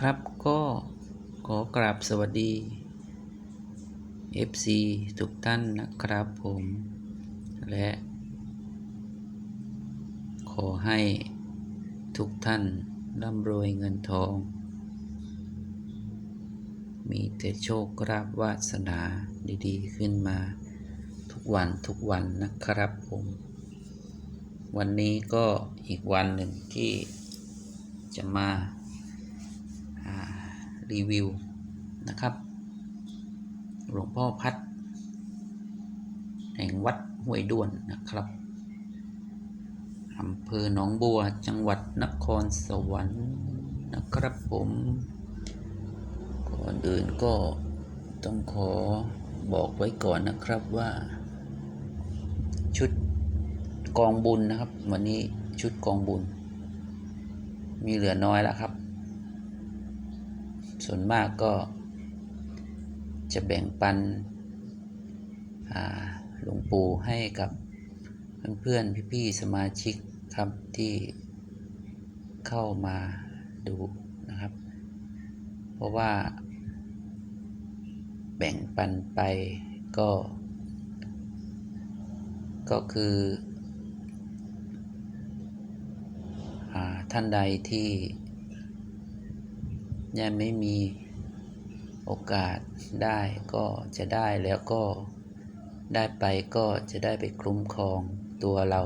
ครับก็ขอกราบสวัสดี FC ทุกท่านนะครับผม และ ขอให้ทุกท่านร่ำรวยเงินทอง มีแต่โชคลาภวาสนาดีๆ ขึ้นมาทุกวันทุกวันนะครับผม วันนี้ก็อีกวันหนึ่งที่จะมาอ่า รีวิวนะครับหลวงพ่อพัด แห่งวัดห้วยด้วนนะครับอำเภอหนองบัวจังหวัดนครสวรรค์นะครับผมก่อนอื่นก็ต้องขอบอกไว้ก่อนนะครับว่า ชุดกองบุญนะครับ วันนี้ชุดกองบุญ มีเหลือน้อยแล้วครับ ส่วนมากก็จะแบ่งปันหลวงปู่ให้กับเพื่อนๆ พี่ๆ สมาชิกครับที่เข้ามาดูนะครับ เพราะว่า แบ่งปันไปก็ ก็คืออท่านใดที่ ยังไม่มีโอกาสได้ก็จะได้แล้วก็ได้ไปก็จะได้ไปคุ้มครองตัวเรา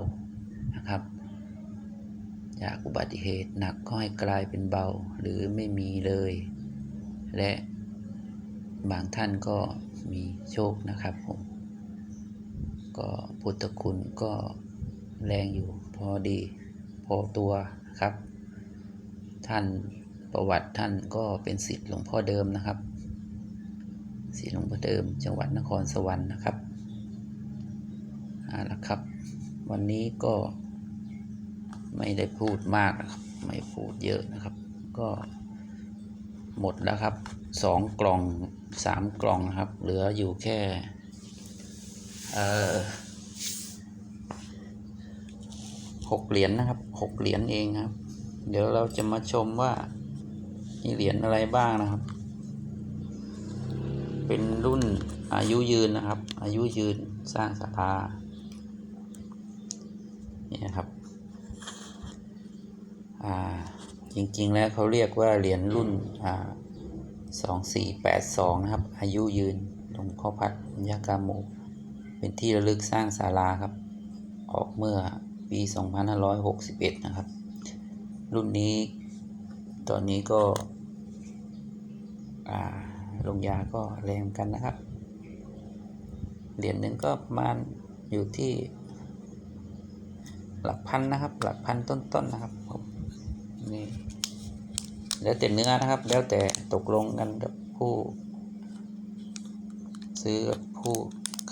นะครับ จากอุบัติเหตุหนักก็ให้กลายเป็นเบาหรือไม่มีเลย และบางท่านก็มีโชคนะครับผมก็พุทธคุณก็แรงอยู่พอดี พอตัวครับ ท่าน ประวัติท่านก็เป็นศิษย์หลวงพ่อเดิมนะครับศิษย์หลวงพ่อเดิม จังหวัดนครสวรรค์นะครับเอาละครับ วันนี้ก็ไม่ได้พูดมากนะครับ ไม่พูดเยอะนะครับ ก็หมดแล้วครับสองกล่องสามกล่องนะครับ เหลืออยู่แค่เอ่อหกเหรียญนะครับหกเหรียญเองครับ เดี๋ยวเราจะมาชมว่า มีเหรียญอะไรบ้างนะครับ เป็นรุ่นอายุยืนนะครับ อายุยืนสร้างศรัทธานี่นะครับ อ่า จริงๆแล้วเขาเรียกว่าเหรียญรุ่น อ่าสองสี่แปดสองนะครับ อายุยืนหลวงพ่อพัดยากาโมเป็นที่ระลึกสร้างศาลาครับ ออกเมื่อปี 2561 นะครับ รุ่นนี้ ตอนนี้ก็ลงยาก็แรงกันนะครับ เหรียญหนึ่งก็ประมาณอยู่ที่ หลักพันนะครับ หลักพันต้นๆนนะครับผมนี่แล้วแต่เนื้อนะครับ แล้วแต่ตกลงกันกับผู้ ซื้อกับผู้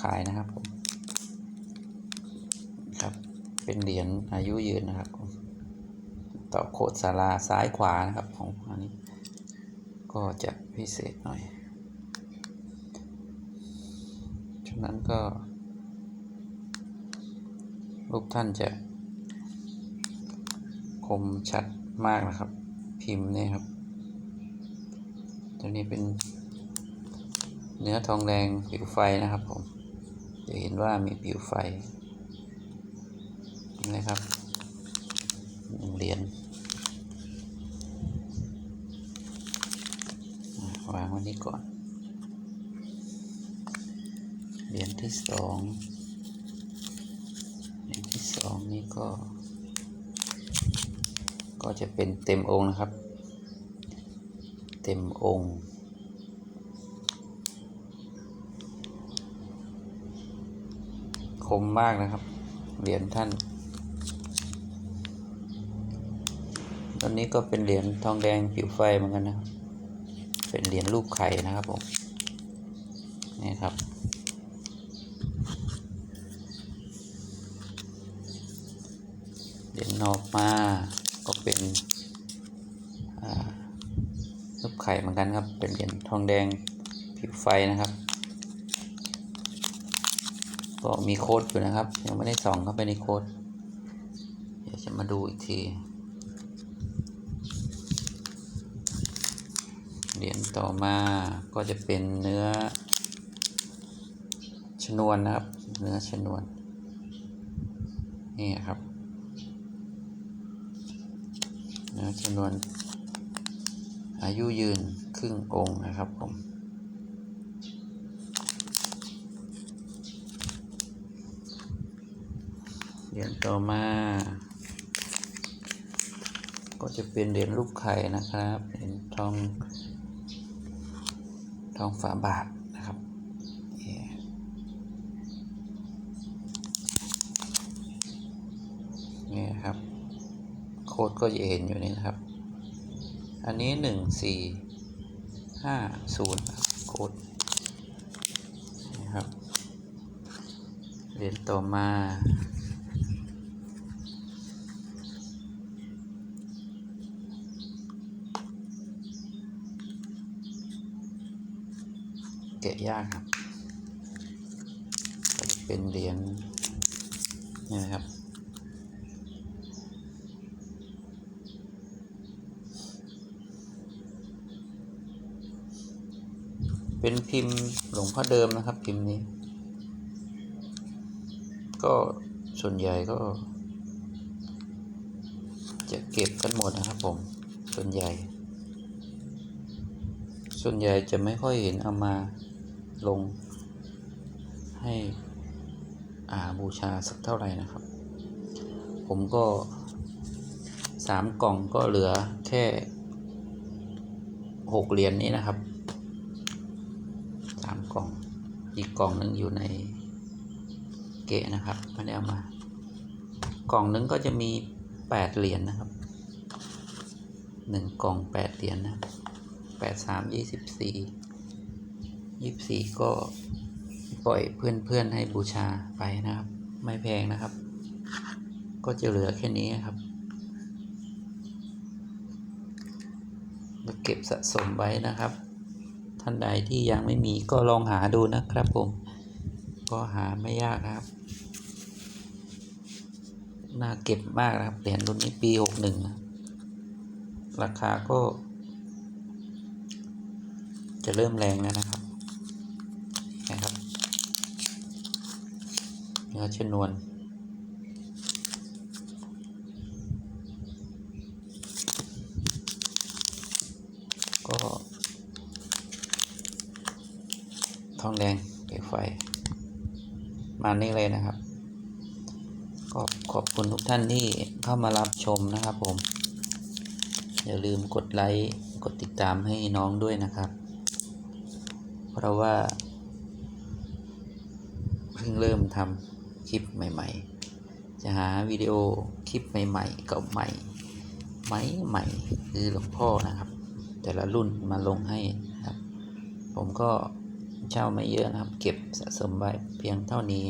ขายนะครับผมครับ เป็นเหรียญอายุยืนนะครับผม ต่อโคดศาลาซ้ายขวานะครับของอันนี้ ก็จะพิเศษหน่อยฉะนั้นก็รูปท่านจะคมชัดมากนะครับ พิมพ์นี่ครับ ตัวนี้เป็นเนื้อทองแดงผิวไฟนะครับผม จะเห็นว่ามีผิวไฟนะครับหนึ่งเหรียญ วางไว้นี้ก่อน เหรียญที่สองเหรียญที่สองนี่ก็ ก็จะเป็นเต็มองค์นะครับ เต็มองค์คมมากนะครับ เหรียญท่าน ตอนนี้ก็เป็นเหรียญทองแดงผิวไฟเหมือนกันนะครับ เป็นเหรียญรูปไข่นะครับผมนี่ครับ เหรียญนอกมาก็เป็นรูปไข่เหมือนกันครับ เป็นเหรียญทองแดงผิวไฟนะครับ ก็มีโค้ดอยู่นะครับ ยังไม่ได้ส่องเข้าไปในโค้ดเดี๋ยวจะมาดูอีกที เหรียญต่อมาก็จะเป็นเนื้อ ชนวนนะครับ เนื้อชนวน นี่ครับ เนื้อชนวน อายุยืนครึ่งองค์นะครับผมเหรียญต่อมา ก็จะเป็นเหรียญลูกไข่นะครับ เหรียญทอง ทองฝาบาทนะครับนี่นี่ครับ โค้ดก็จะเห็นอยู่นี่นะครับ อันนี้หนึ่งสี่ห้าศูนย์โค้ดนะครับเหรียญต่อมา กะยากครับก็จะเป็นเหรียญนี่นะครับ เป็นพิมพ์หลวงพ่อเดิมนะครับ พิมพ์นี้ ก็ส่วนใหญ่ก็ จะเก็บกันหมดนะครับผม ส่วนใหญ่ ส่วนใหญ่จะไม่ค่อยเห็นเอามา ลงให้อ่าบูชาสักเท่าไหร่นะครับ ผมก็สามกล่องก็เหลือแค่หกเหรียญนี้นะครับสามกล่อง อีกกล่องหนึงอยู่ในเกะนะครับไม่ได้เอามา กล่องหนึงก็จะมีแปดเหรียญนะครับหนึ่งกล่องแปดเหรียญนะแปดสามยี่สิบสี่ ยี่สิบสี่ก็ปล่อยเพื่อนๆให้บูชาไปนะครับ ไม่แพงนะครับ ก็จะเหลือแค่นี้ครับมาเก็บสะสมไว้นะครับ ท่านใดที่ยังไม่มีก็ลองหาดูนะครับผม ก็หาไม่ยากครับ น่าเก็บมากนะครับเหรียญรุ่นนี้ปีหกหนึ่งราคาก็ จะเริ่มแรงแล้วนะครับนะครับเนื้อชนวน ก็ทองแดงเปลวไฟ มานี่เลยนะครับก็ขอบคุณทุกท่านที่เข้ามารับชมนะครับผม อย่าลืมกดไลค์ กดติดตามให้น้องด้วยนะครับ เพราะว่า เพิ่งเริ่มทำ ใหม่ ๆ จะหาวิดีโอคลิปใหม่ๆเก่าใหม่ไหมใหม่คือหลวงพ่อนะครับ แต่ละรุ่นมาลงให้นะครับ ผมก็เช่าไม่เยอะนะครับ เก็บสะสมไว้เพียงเท่านี้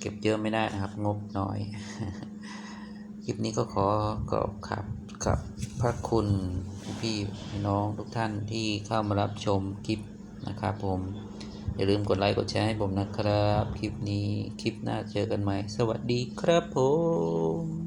เก็บเยอะไม่ได้นะครับ งบน้อยคลิปนี้ก็ขอขอบครับกับพระคุณพี่น้องทุกท่านที่เข้ามารับชมคลิปนะครับผม อย่าลืมกดไลค์กดแชร์ให้ผมนะครับ คลิปนี้คลิปหน้าเจอกันใหม่ สวัสดีครับผม